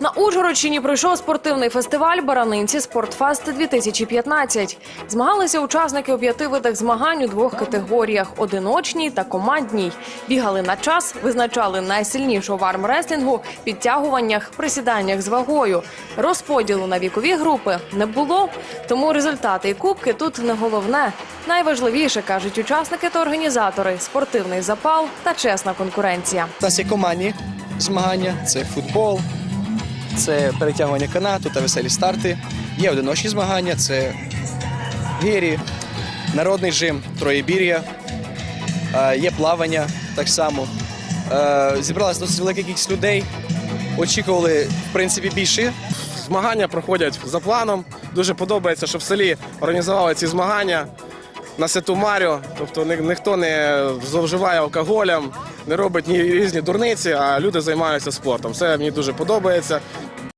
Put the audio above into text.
На Ужгородщині пройшов спортивний фестиваль Баранинці Спортфест 2015 Змагалися учасники у п'яти видах змагань у двох категоріях: одиночній та командній. Бігали на час, визначали найсильнішого в армреслінгу, підтягуваннях, присіданнях з вагою. Розподілу на вікові групи не було, тому результати і кубки тут не головне. Найважливіше кажуть учасники та організатори спортивний запал та чесна конкуренція. У нас є командні змагання, це футбол, це перетягування канату та веселі старти. Є одиночні змагання, це гірі, народний жим, троєбір'я, Е, є плавання так само. Е, Зібралася досить велика кількість людей. Очікували, в принципі, більше. Змагання проходять за планом. Дуже подобається, що в селі організували ці змагання на Святу Марю. Тобто ні- ніхто не зловживає алкоголем, не робить ні різні дурниці, а люди займаються спортом. Це мені дуже подобається.